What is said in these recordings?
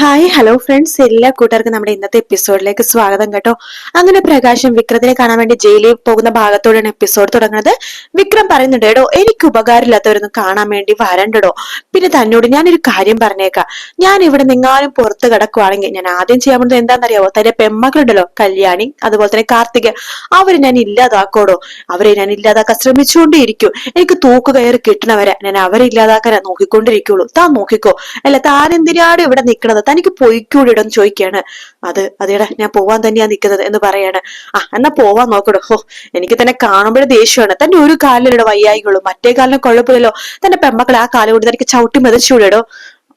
Hi hello friends എല്ലാ കൂട്ടർക്കും നമ്മുടെ ഇന്നത്തെ എപ്പിസോഡിലേക്ക് സ്വാഗതം കേട്ടോ. അങ്ങനെ പ്രകാശം വിക്രത്തിനെ കാണാൻ വേണ്ടി ജയിലിൽ പോകുന്ന ഭാഗത്തോടെയാണ് എപ്പിസോഡ് തുടങ്ങുന്നത്. വിക്രം പറയുന്നുണ്ട് എടോ എനിക്ക് ഉപകാരമില്ലാത്തവരൊന്നും കാണാൻ വേണ്ടി വരണ്ടടോ. പിന്നെ തന്നോട് ഞാനൊരു കാര്യം പറഞ്ഞേക്കാം. ഞാൻ ഇവിടെ നിങ്ങാനും പുറത്ത് കിടക്കുവാണെങ്കിൽ ഞാൻ ആദ്യം ചെയ്യാൻ പോകുന്നത് എന്താണെന്നറിയാവോ? തന്റെ പെമ്മകളുണ്ടല്ലോ കല്യാണി അതുപോലെ തന്നെ കാർത്തിക. അവരെ ഞാൻ ഇല്ലാതാക്കോടോ? അവരെ ഞാൻ ഇല്ലാതാക്കാൻ ശ്രമിച്ചുകൊണ്ടേയിരിക്കും. എനിക്ക് തൂക്ക് കയറി കിട്ടണവരെ ഞാൻ അവരെ ഇല്ലാതാക്കാനാ നോക്കിക്കൊണ്ടിരിക്കുള്ളൂ. താൻ നോക്കിക്കോ. അല്ല താൻ എന്തിനാണ് ഇവിടെ നിൽക്കണത് തനിക്ക് പൊയ്ക്കൂടിടം ചോദിക്കുകയാണ്. അത് അതേടാ ഞാൻ പോവാൻ തന്നെയാ നിൽക്കുന്നത് എന്ന് പറയാണ്. ആ എന്നാ പോവാൻ നോക്കടോ ഹോ എനിക്ക് തന്നെ കാണുമ്പോഴേ ദേഷ്യമാണ്. തന്റെ ഒരു കാലിലിട വയ്യായികളും മറ്റേ കാലിന് കുഴപ്പമില്ലല്ലോ. തന്റെ പെമ്മക്കളെ ആ കാലം കൊണ്ട് തനിക്ക് ചവിട്ടി മെതിച്ചുവിടോ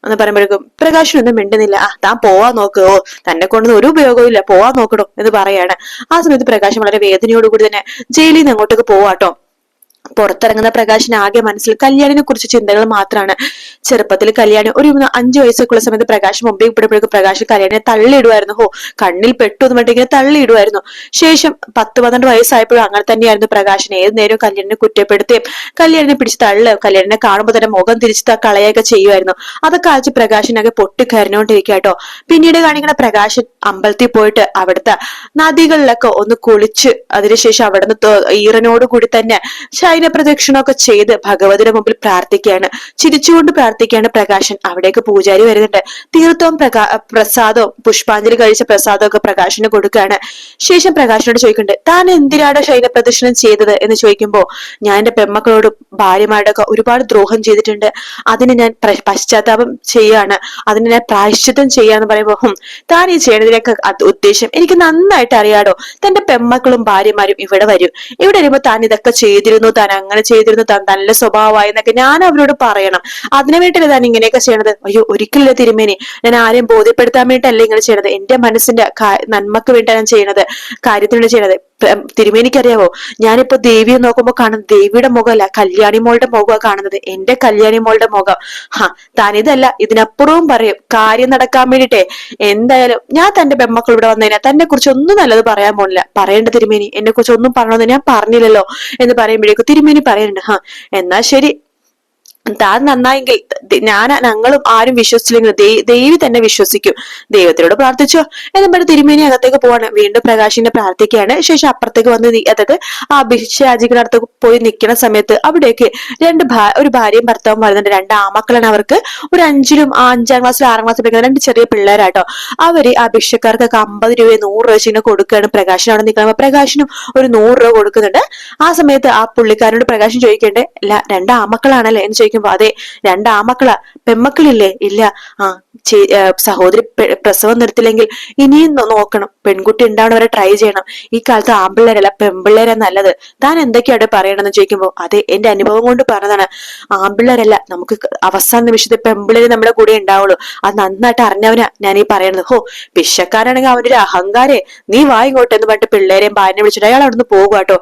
എന്ന് പറയുമ്പോഴേക്കും പ്രകാശനൊന്നും മിണ്ടുന്നില്ല. ആ താൻ പോവാൻ നോക്കുക ഓ തന്നെ കൊണ്ടൊന്നും ഒരു ഉപയോഗവും ഇല്ല. പോവാൻ നോക്കണോ എന്ന് പറയാണ്. ആ സമയത്ത് പ്രകാശം വളരെ വേദനയോടുകൂടി തന്നെ ജയിലിൽ നിന്ന് അങ്ങോട്ടേക്ക് പോവാട്ടോ. പുറത്തിറങ്ങുന്ന പ്രകാശിന് ആകെ മനസ്സിൽ കല്യാണിനെ കുറിച്ച് ചിന്തകൾ മാത്രമാണ് ചെറുപ്പത്തിൽ കല്യാണി ഒരു അഞ്ചു വയസ്സൊക്കെയുള്ള സമയത്ത് പ്രകാശ് മുമ്പേ ഇപ്പോഴപ്പോഴേക്കും പ്രകാശ് കല്യാണിനെ തള്ളിയിടുമായിരുന്നു ഹോ കണ്ണിൽ പെട്ടു എന്ന് പറഞ്ഞിട്ട് തള്ളിയിടുമായിരുന്നു ശേഷം പത്ത് പന്ത്രണ്ട് വയസ്സായപ്പോഴും അങ്ങനെ തന്നെയായിരുന്നു പ്രകാശൻ ഏത് നേരവും കല്യാണിനെ കുറ്റപ്പെടുത്തുകയും കല്യാണിനെ പിടിച്ച് തള്ളു കല്യാണിനെ കാണുമ്പോൾ തന്നെ മുഖം തിരിച്ച് കളയൊക്കെ ചെയ്യുമായിരുന്നു അതൊക്കെ ആഴ്ച പ്രകാശിനൊക്കെ പൊട്ടിക്കരഞ്ഞോണ്ടിരിക്കുക കേട്ടോ. പിന്നീട് കാണിക്കുന്ന പ്രകാശൻ അമ്പലത്തിൽ പോയിട്ട് അവിടുത്തെ നദികളിലൊക്കെ ഒന്ന് കുളിച്ച് അതിനുശേഷം അവിടുന്ന് ഈറനോട് കൂടി തന്നെ ശൈന പ്രദക്ഷിണമൊക്കെ ചെയ്ത് ഭഗവതിയുടെ മുമ്പിൽ പ്രാർത്ഥിക്കുകയാണ്. ചിരിച്ചുകൊണ്ട് പ്രാർത്ഥിക്കുകയാണ് പ്രകാശൻ. അവിടേക്ക് പൂജാരി വരുന്നുണ്ട്. തീർത്ഥവും പ്രകാ പ്രസാദവും പുഷ്പാഞ്ജലി കഴിച്ച പ്രസാദവും ഒക്കെ പ്രകാശന് കൊടുക്കുകയാണ്. ശേഷം പ്രകാശനോട് ചോദിക്കുന്നുണ്ട് താൻ എന്തിനാണ് ശൈന പ്രദക്ഷിണം ചെയ്തത്? എന്ന് ചോദിക്കുമ്പോൾ ഞാൻ എന്റെ പെമ്മക്കളോടും ഭാര്യമാരോടൊക്കെ ഒരുപാട് ദ്രോഹം ചെയ്തിട്ടുണ്ട്. അതിന് ഞാൻ പശ്ചാത്താപം ചെയ്യാണ് അതിന് ഞാൻ പ്രായശ്ചിത്തം ചെയ്യാന്ന് പറയുമ്പോൾ താൻ ഈ ചെയ്യണതിനൊക്കെ ഉദ്ദേശം എനിക്ക് നന്നായിട്ട് അറിയാടോ. തന്റെ പെമ്മക്കളും ഭാര്യമാരും ഇവിടെ വരും. ഇവിടെ വരുമ്പോ താൻ ഇതൊക്കെ ചെയ്തിരുന്നു താൻ അങ്ങനെ ചെയ്തിരുന്നു താൻ നല്ല സ്വഭാവമായി എന്നൊക്കെ ഞാൻ അവരോട് പറയണം. അതിനു വേണ്ടിയില്ല താൻ ഇങ്ങനെയൊക്കെ ചെയ്യണത്. അയ്യോ ഒരിക്കലില്ല തിരുമേനി. ഞാൻ ആരെയും ബോധ്യപ്പെടുത്താൻ വേണ്ടിയിട്ടല്ല ഇങ്ങനെ ചെയ്യണത്. എന്റെ മനസ്സിന്റെ നന്മക്ക് വേണ്ടിയാണ് ഞാൻ ചെയ്യണത്. കാര്യത്തിന് വേണ്ടി ചെയ്യണത്. തിരുമേനിക്കറിയാവോ? ഞാനിപ്പോ ദേവിയെ നോക്കുമ്പോ കാണുന്നത് ദേവിയുടെ മുഖമല്ല കല്യാണി മോളുടെ മുഖമാണ് കാണുന്നത്. എന്റെ കല്യാണി മോളുടെ മുഖം. ഹാ താനിതല്ല ഇതിനപ്പുറവും പറയും കാര്യം നടക്കാൻ വേണ്ടിട്ടെ എന്തായാലും ഞാൻ തന്റെ പെമ്മക്കൾ ഇവിടെ വന്നതിനാ തന്നെ കുറിച്ച് ഒന്നും നല്ലത് പറയാൻ പോണില്ല. പറയേണ്ട തിരുമേനി എന്നെ കുറിച്ച് ഒന്നും പറയണമെന്ന് ഞാൻ പറഞ്ഞില്ലല്ലോ എന്ന് പറയുമ്പോഴേക്കും തിരുമേനി പറയുന്നുണ്ട് ഹാ എന്നാ ശരി. താൻ നന്നായെങ്കിൽ ഞാൻ ഞങ്ങളും ആരും വിശ്വസിച്ചില്ലെങ്കിൽ ദേവി തന്നെ വിശ്വസിക്കും. ദൈവത്തിനോട് പ്രാർത്ഥിച്ചോ. എന്നും പറഞ്ഞ് തിരുമേനി അകത്തേക്ക് പോവാണ്. വീണ്ടും പ്രകാശിനെ പ്രാർത്ഥിക്കുകയാണ് ശേഷം അപ്പുറത്തേക്ക് വന്ന് അതായത് ആ ഭിക്ഷാജികളടുത്ത് പോയി നിൽക്കുന്ന സമയത്ത് അവിടേക്ക് രണ്ട് ഒരു ഭാര്യയും ഭർത്താവും വരുന്നുണ്ട്. രണ്ട് ആമക്കളാണ് അവർക്ക്. ഒരു അഞ്ചിലും അഞ്ചാം ക്ലാസ്സിലും ആറാം ക്ലാസ്സിലും പഠിക്കുന്ന രണ്ട് ചെറിയ പിള്ളേരാട്ടോ. അവർ ആ ഭിക്ഷക്കാർക്കൊക്കെ അമ്പത് രൂപ നൂറ് രൂപ വെച്ചിങ്ങനെ കൊടുക്കുകയാണ്. പ്രകാശൻ അവിടെ നിൽക്കണം പ്രകാശനും ഒരു നൂറ് രൂപ കൊടുക്കുന്നുണ്ട്. ആ സമയത്ത് ആ പുള്ളിക്കാരനോട് പ്രകാശൻ ചോദിക്കേണ്ടേ അല്ല രണ്ട് ആമക്കളാണല്ലേ? എന്ന് ചോദിക്കും നോക്കുമ്പോ അതെ രണ്ട് പെമ്മക്കളില്ലേ? ഇല്ല. ആ സഹോദരി പ്രസവം നിർത്തില്ലെങ്കിൽ ഇനിയും നോക്കണം. പെൺകുട്ടി ഉണ്ടാവണവരെ ട്രൈ ചെയ്യണം. ഈ കാലത്ത് ആമ്പിള്ളേരല്ല പെമ്പിള്ളേരെ നല്ലത്. താൻ എന്തൊക്കെയാണ് പറയണമെന്ന് ചോദിക്കുമ്പോ അതെ എന്റെ അനുഭവം കൊണ്ട് പറഞ്ഞതാണ്. ആമ്പിള്ളേരല്ല നമുക്ക് അവസാന നിമിഷത്തിൽ പെമ്പിള്ളേര് നമ്മുടെ കൂടെ ഉണ്ടാവുള്ളൂ. അത് നന്നായിട്ട് അറിഞ്ഞവനാ ഞാൻ ഈ പറയണത്. ഹോ പിശക്കാരാണെങ്കിൽ അവനൊരു അഹങ്കാരെ. നീ വാ ഇങ്ങോട്ട് എന്ന് പറഞ്ഞിട്ട് പിള്ളേരെയും ഭാര്യനെ വിളിച്ചിട്ട് അയാൾ അവിടുന്ന് പോകുക കേട്ടോ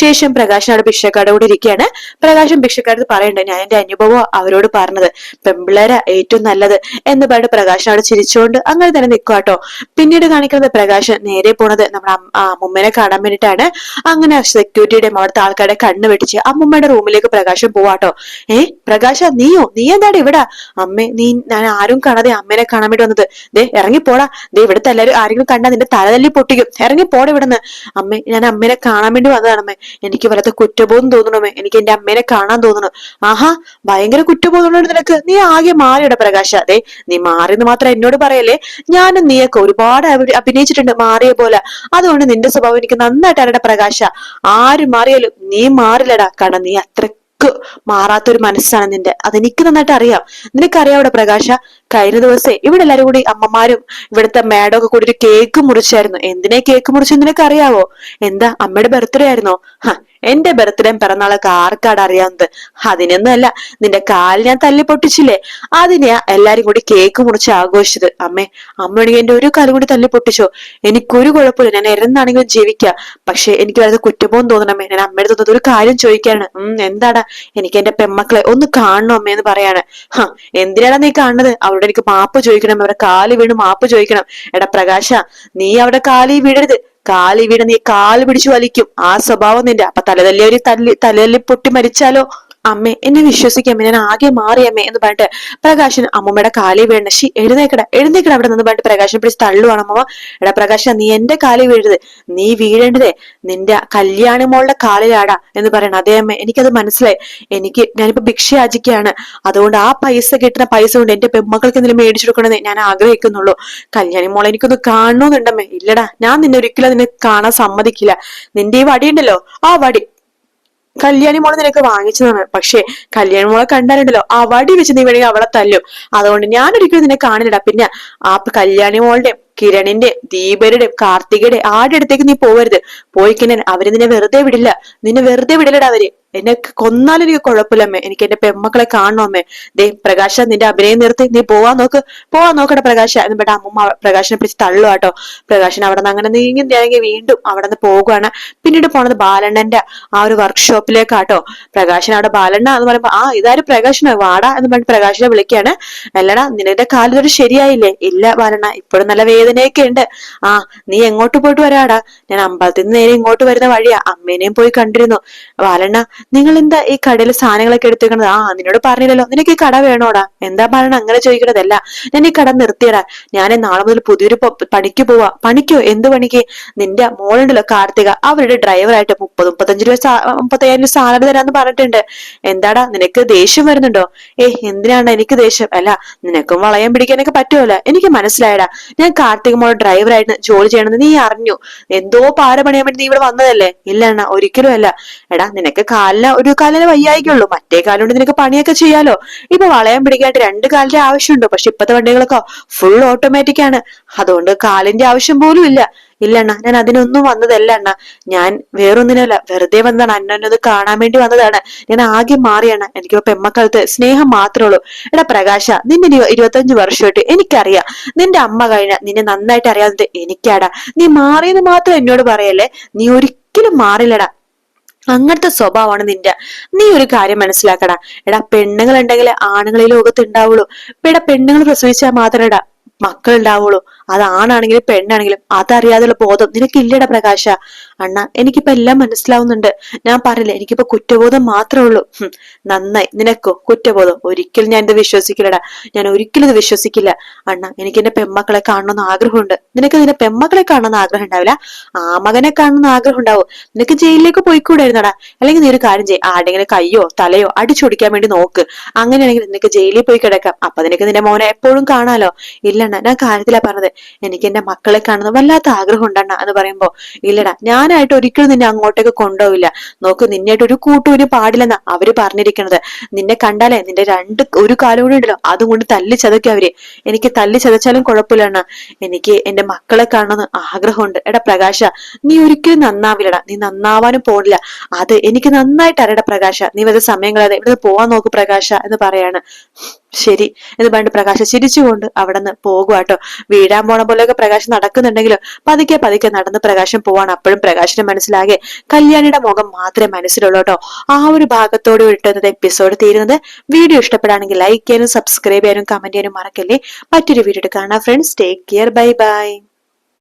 ശേഷം പ്രകാശൻ അവിടെ ഭിക്ഷക്കാരുടെ കൂടെ ഇരിക്കുകയാണ്. പ്രകാശം ഭിക്ഷക്കാരത്ത് പറയണ്ടേ ഞാൻ എന്റെ അനുഭവം അവരോട് പറഞ്ഞത്? പെമ്പിള്ളേരാ ഏറ്റവും നല്ലത്. എന്ന് പറഞ്ഞിട്ട് പ്രകാശൻ അവിടെ ചിരിച്ചുകൊണ്ട് അങ്ങനെ തന്നെ നിൽക്കുവാട്ടോ പിന്നീട് കാണിക്കുന്നത് പ്രകാശൻ നേരെ പോണത് നമ്മുടെ അമ്മുമ്മനെ കാണാൻ വേണ്ടിയിട്ടാണ്. അങ്ങനെ സെക്യൂരിറ്റിയുടെയും അവിടുത്തെ ആൾക്കാരുടെ കണ്ണ് വെട്ടിച്ച് അമ്മുമ്മയുടെ റൂമിലേക്ക് പ്രകാശൻ പോവാട്ടോ ഏ പ്രകാശ നീയോ? നീ എന്താണ് ഇവിടെ? അമ്മേ നീ ഞാൻ ആരും കാണാതെ അമ്മേനെ കാണാൻ വേണ്ടി വന്നത്. ദേ ഇറങ്ങിപ്പോടാ ദേ ഇവിടുത്തെ എല്ലാരും ആരെങ്കിലും കണ്ടാ നിന്റെ തലതല്ലി പൊട്ടിക്കും. ഇറങ്ങി ഇറങ്ങിപ്പോടെ ഇവിടുന്ന്. അമ്മേ ഞാൻ അമ്മേനെ കാണാൻ വേണ്ടി വന്നതാണമ്മേ. എനിക്ക് വല്ലാത്ത കുറ്റബോധം തോന്നണമേ. എനിക്ക് എന്റെ അമ്മേനെ കാണാൻ തോന്നണം. ആഹാ ഭയങ്കര കുറ്റബോധമുള്ള നിനക്ക്. നീ ആകെ മാറിയുടെ പ്രകാശ. അതെ നീ മാറിയെന്ന് മാത്രം എന്നോട് പറയല്ലേ. ഞാനും നീയൊക്കെ ഒരുപാട് അഭിനയിച്ചിട്ടുണ്ട് മാറിയ പോലെ. അതുകൊണ്ട് നിന്റെ സ്വഭാവം എനിക്ക് നന്നായിട്ട് അറിയട പ്രകാശ. ആര് മാറിയാലും നീ മാറില്ലടാ. കാരണം നീ അത്ര മാറാത്തൊരു മനസ്സാണ് നിന്റെ. അതെനിക്ക് നന്നായിട്ട് അറിയാം നിനക്കറിയാം അവിടെ പ്രകാശ? കഴിഞ്ഞ ദിവസം ഇവിടെ എല്ലാരും കൂടി അമ്മമാരും ഇവിടുത്തെ മേഡം ഒക്കെ കൂടി ഒരു കേക്ക് മുറിച്ചായിരുന്നു. എന്തിനെ കേക്ക് മുറിച്ചു നിനക്കറിയാവോ എന്താ അമ്മയുടെ ബർത്ത്ഡേ ആയിരുന്നോ? ഹ എന്റെ ബർത്ത്ഡേ പിറന്നാളൊക്കെ ആർക്കാട് അറിയാവുന്നത്? അതിനൊന്നും അല്ല നിന്റെ കാലിൽ ഞാൻ തല്ലി പൊട്ടിച്ചില്ലേ? അതിനെയാ എല്ലാരും കൂടി കേക്ക് മുറിച്ച് ആഘോഷിച്ചത്. അമ്മേ അമ്മയാണെങ്കിൽ എന്റെ ഒരു കാലം കൂടി തല്ലി പൊട്ടിച്ചോ? എനിക്കൊരു കുഴപ്പമില്ല ഞാൻ എരുന്നാണെങ്കിലും ജീവിക്കാം. പക്ഷെ എനിക്ക് വളരെ കുറ്റബോധം തോന്നണമേ ഞാൻ അമ്മയുടെ തോന്നുന്നത് ഒരു കാര്യം ചോദിക്കാണ്. ഉം എന്താടാ? എനിക്ക് എന്റെ പെമ്മക്കളെ ഒന്ന് കാണണം അമ്മേന്ന് പറയാണ്. ഹ എന്തിനാടാ നീ കാണുന്നത്? അവരോട് എനിക്ക് മാപ്പ് ചോദിക്കണം അവരുടെ കാൽ വീണ് മാപ്പ് ചോദിക്കണം. എടാ പ്രകാശ നീ അവിടെ കാലി വീഴരുത്. കാലി വീണ് നീ കാൽ പിടിച്ചു വലിക്കും. ആ സ്വഭാവം നിന്റെ. അപ്പൊ തലതല്ലി അവർ തല്ലി തലതല്ലി പൊട്ടി മരിച്ചാലോ? അമ്മേ എന്നെ വിശ്വസിക്കാമേ ഞാൻ ആകെ മാറിയമ്മേ എന്ന് പറഞ്ഞിട്ട് പ്രകാശൻ അമ്മമ്മയുടെ കാലി വീഴണ ഷി എഴുന്നേക്കട എഴുന്നേക്കട അവിടെ നിന്ന് പറഞ്ഞിട്ട് പ്രകാശൻ പിടിച്ച് തള്ളുവാണ് അമ്മമ്മ. എടാ പ്രകാശ നീ എന്റെ കാലി വീഴരുത്. നീ വീഴേണ്ടതേ നിന്റെ കല്യാണി മോളുടെ കാലിലാടാ എന്ന് പറയണം അതേ അമ്മ എനിക്കത് മനസ്സിലായി. എനിക്ക് ഞാനിപ്പോ ഭിക്ഷ യാചിക്കുകയാണ് അതുകൊണ്ട് ആ പൈസ കിട്ടുന്ന പൈസ കൊണ്ട് എന്റെ പെമ്മക്കൾക്ക് എന്തെങ്കിലും മേടിച്ചു കൊടുക്കണമെന്ന് ഞാൻ ആഗ്രഹിക്കുന്നുള്ളൂ. കല്യാണി മോളെ എനിക്കൊന്ന് കാണണമെന്നുണ്ടമ്മേ ഇല്ലടാ ഞാൻ നിന്നെ ഒരിക്കലും നിന്നെ കാണാൻ സമ്മതിക്കില്ല. നിന്റെ ഈ വടിയുണ്ടല്ലോ ആ വടി കല്യാണി മോളെ നിനക്ക് തന്നെ പക്ഷേ കല്യാണി മോളെ കണ്ടാലുണ്ടല്ലോ ആ വടി വെച്ച് നീ വേണമെങ്കിൽ അവളെ തല്ലും. അതുകൊണ്ട് ഞാനൊരിക്കലും നിന്നെ കാണില്ലടാ. പിന്നെ ആ കല്യാണി മോളുടെ കിരണിന്റെ ദീപരുടെ കാർത്തികയുടെ ആരുടെ അടുത്തേക്ക് നീ പോവരുത്. പോയി കിണൻ അവർ നിന്നെ വെറുതെ വിടില്ല. നിന്നെ വെറുതെ വിടില്ലടാ അവർ. എന്നെ കൊന്നാലും എനിക്ക് കുഴപ്പമില്ലമ്മേ എനിക്ക് എന്റെ പെമ്മക്കളെ കാണണമേ ദേ പ്രകാശ നിന്റെ അഭിനയം നിർത്തി നീ പോവാൻ നോക്ക്. പോവാൻ നോക്കട്ടെ പ്രകാശ. എന്ന് പറഞ്ഞാൽ അമ്മ പ്രകാശനെ പിടിച്ച് തള്ളു കേട്ടോ. പ്രകാശൻ അവിടെ നിന്ന് അങ്ങനെ നീങ്ങി നീങ്ങി വീണ്ടും അവിടെ നിന്ന് പോകുകയാണ് പിന്നീട് പോണത് ബാലണ്ണന്റെ ആ ഒരു വർക്ക്ഷോപ്പിലേക്കാട്ടോ പ്രകാശൻ അവിടെ ബാലണ്ണ എന്ന് പറയുമ്പോ ആ ഇതാരും പ്രകാശനോ? വാടാ എന്ന് പറഞ്ഞ് പ്രകാശനെ വിളിക്കുകയാണ്. അല്ലടാ നിന്റെ കാലിലൊരു ശരിയായില്ലേ? ഇല്ല ബാലണ്ണ. ഇപ്പോഴും നല്ല വേദനയൊക്കെ ഉണ്ട്. ആ നീ എങ്ങോട്ട് പോയിട്ട് വരാടാ? ഞാൻ അമ്പലത്തിൽ നിന്ന് നേരെ ഇങ്ങോട്ട് വരുന്ന വഴിയാ. അമ്മേനെയും പോയി കണ്ടിരുന്നു. ബാലണ്ണ നിങ്ങൾ എന്താ ഈ കടയിൽ സാധനങ്ങളൊക്കെ എടുത്തേക്കണത്? ആ നിന്നോട് പറഞ്ഞില്ലല്ലോ. നിനക്ക് ഈ കട വേണോടാ? എന്താ പറയണ അങ്ങനെ ചോദിക്കണതല്ല. ഞാൻ ഈ കട നിർത്തിയടാ. ഞാൻ നാളെ മുതൽ പുതിയൊരു പണിക്ക് പോവാ. പണിക്കോ? എന്ത് പണിക്ക്? നിന്റെ മോളുണ്ടല്ലോ കാർത്തിക. അവരുടെ ഡ്രൈവറായിട്ട് മുപ്പത് മുപ്പത്തഞ്ച് രൂപ മുപ്പത്തയ്യായിരം രൂപ സാലറി തരാന്ന് പറഞ്ഞിട്ടുണ്ട്. എന്താടാ നിനക്ക് ദേഷ്യം വരുന്നുണ്ടോ? ഏ എന്തിനാണ് എനിക്ക് ദേഷ്യം? അല്ല നിനക്കും വളയം പിടിക്കാനൊക്കെ പറ്റുമല്ലോ. എനിക്ക് മനസ്സിലായടാ. ഞാൻ കാർത്തിക മോളെ ഡ്രൈവറായിട്ട് ജോലി ചെയ്യണമെന്ന് നീ അറിഞ്ഞു? എന്തോ പാര പണിയാൻ വേണ്ടി നീ ഇവിടെ വന്നതല്ലേ? ഇല്ല അണ്ണ ഒരിക്കലും അല്ല. എടാ നിനക്ക് കാലിന് ഒരു കാലിന് വയ്യായിക്കുള്ളൂ മറ്റേ കാലുകൊണ്ട് നിനക്ക് പണിയൊക്കെ ചെയ്യാലോ. ഇപ്പൊ വളയം പിടിക്കാനായിട്ട് രണ്ട് കാലിന്റെ ആവശ്യമുണ്ടോ. പക്ഷെ ഇപ്പത്തെ വണ്ടികളൊക്കെ ഫുൾ ഓട്ടോമാറ്റിക് ആണ്. അതുകൊണ്ട് കാലിന്റെ ആവശ്യം പോലും ഇല്ല. ഇല്ല അണ്ണ ഞാൻ അതിനൊന്നും വന്നതല്ല അണ്ണ. ഞാൻ വേറൊന്നിനല്ല വെറുതെ വന്നതാണ്. അന്നൊന്നത് കാണാൻ വേണ്ടി വന്നതാണ്. ഞാൻ ആകെ മാറിയാണ് എനിക്ക് പെമ്മക്കാലത്ത് സ്നേഹം മാത്രമേ ഉള്ളൂ. എടാ പ്രകാശ നിന്നെ ഇനി ഇരുപത്തഞ്ച് വർഷമായിട്ട് എനിക്കറിയാം. നിന്റെ അമ്മ കഴിഞ്ഞ നിന്നെ നന്നായിട്ട് അറിയാവുന്നത് എനിക്കാടാ. നീ മാറിയെന്ന് മാത്രം എന്നോട് പറയല്ലേ? നീ ഒരിക്കലും മാറില്ലടാ. അങ്ങനത്തെ സ്വഭാവമാണ് നിന്റെ. നീ ഒരു കാര്യം മനസ്സിലാക്കടാ. എടാ പെണ്ണുങ്ങൾ ഉണ്ടെങ്കിൽ ആണുങ്ങൾ ലോകത്ത് ഉണ്ടാവുള്ളൂ. ഇപ്പൊ എടാ പെണ്ണുങ്ങൾ പ്രസവിച്ചാൽ മാത്രം എടാ മക്കൾ ഉണ്ടാവുള്ളൂ അത് ആണാണെങ്കിലും പെണ്ണാണെങ്കിലും അതറിയാതെയുള്ള ബോധം. നിനക്കില്ലട പ്രകാശ. അണ്ണ എനിക്കിപ്പോ എല്ലാം മനസ്സിലാവുന്നുണ്ട്. ഞാൻ പറയില്ലേ എനിക്കിപ്പോ കുറ്റബോധം മാത്രമേ ഉള്ളൂ. നന്നായി. നിനക്കോ? കുറ്റബോധം? ഒരിക്കലും ഞാൻ ഇത് വിശ്വസിക്കില്ലടാ. ഞാൻ ഒരിക്കലും ഇത് വിശ്വസിക്കില്ല. അണ്ണ എനിക്ക് എന്റെ പെമ്മക്കളെ കാണണമെന്ന് ആഗ്രഹമുണ്ട്. നിനക്ക് നിന്റെ പെമ്മക്കളെ കാണണമെന്ന് ആഗ്രഹം ഉണ്ടാവില്ല? ആ മകനെ കാണണമെന്ന് ആഗ്രഹം ഉണ്ടാവും. നിനക്ക് ജയിലിലേക്ക് പോയിക്കൂടായിരുന്നടാ. അല്ലെങ്കിൽ നീ ഒരു കാര്യം ചെയ്യും. ആടെങ്കിലും കയ്യോ തലയോ അടിച്ചൊടിക്കാൻ വേണ്ടി നോക്ക്. അങ്ങനെയാണെങ്കിൽ നിനക്ക് ജയിലിൽ പോയി കിടക്കാം. അപ്പൊ നിനക്ക് നിന്റെ മോനെ എപ്പോഴും കാണാലോ. ഇല്ലണ്ണ ഞാൻ കാര്യത്തിലാ പറഞ്ഞത്. എനിക്ക് എന്റെ മക്കളെ കാണുന്ന വല്ലാത്ത ആഗ്രഹം ഉണ്ടണ്ണ എന്ന് പറയുമ്പോ ഇല്ലടാ ഞാനായിട്ട് ഒരിക്കലും നിന്നെ അങ്ങോട്ടേക്ക് കൊണ്ടുപോവില്ല. നോക്ക് നിന്നായിട്ട് ഒരു കൂട്ടൂര് പാടില്ലെന്നാ അവർ പറഞ്ഞിരിക്കണത്. നിന്നെ കണ്ടാലേ നിന്റെ രണ്ട് ഒരു കാലം കൂടി ഉണ്ടല്ലോ അതും കൊണ്ട് തല്ലി ചതയ്ക്കും അവർ. എനിക്ക് തല്ലി ചതച്ചാലും കുഴപ്പമില്ല അണ്ണ. എനിക്ക് എന്റെ മക്കളെ കാണണമെന്ന് ആഗ്രഹമുണ്ട്. എടാ പ്രകാശ നീ ഒരിക്കലും നന്നാവില്ലടാ. നീ നന്നാവാനും പോണില്ല. അത് എനിക്ക് നന്നായിട്ട് അറിയടാ പ്രകാശ. നീ വെറുതെ സമയം കളയാതെ ഇവിടെ പോവാൻ നോക്ക് പ്രകാശ എന്ന് പറയാണ്. ശരി. എന്ന് പറഞ്ഞിട്ട് പ്രകാശ ചിരിച്ചുകൊണ്ട് അവിടുന്ന് പോകുവാട്ടോ വീഴാൻ പോണ പോലെയൊക്കെ പ്രകാശം നടക്കുന്നുണ്ടെങ്കിലും പതുക്കെ പതുക്കെ നടന്ന് പ്രകാശം പോവാണ്. അപ്പോഴും പ്രകാശിന്റെ മനസ്സിലാകെ കല്യാണിയുടെ മുഖം മാത്രമേ മനസ്സിലുള്ളൂ കേട്ടോ ആ ഒരു ഭാഗത്തോട് വിട്ടുന്നത് എപ്പിസോഡ് തീരുന്നത്. വീഡിയോ ഇഷ്ടപ്പെടുകയാണെങ്കിൽ ലൈക്ക് ചെയ്യാനും സബ്സ്ക്രൈബ് ചെയ്യാനും കമന്റ് ചെയ്യാനും മറക്കല്ലേ. മറ്റൊരു വീഡിയോ കാണാം friends take care bye bye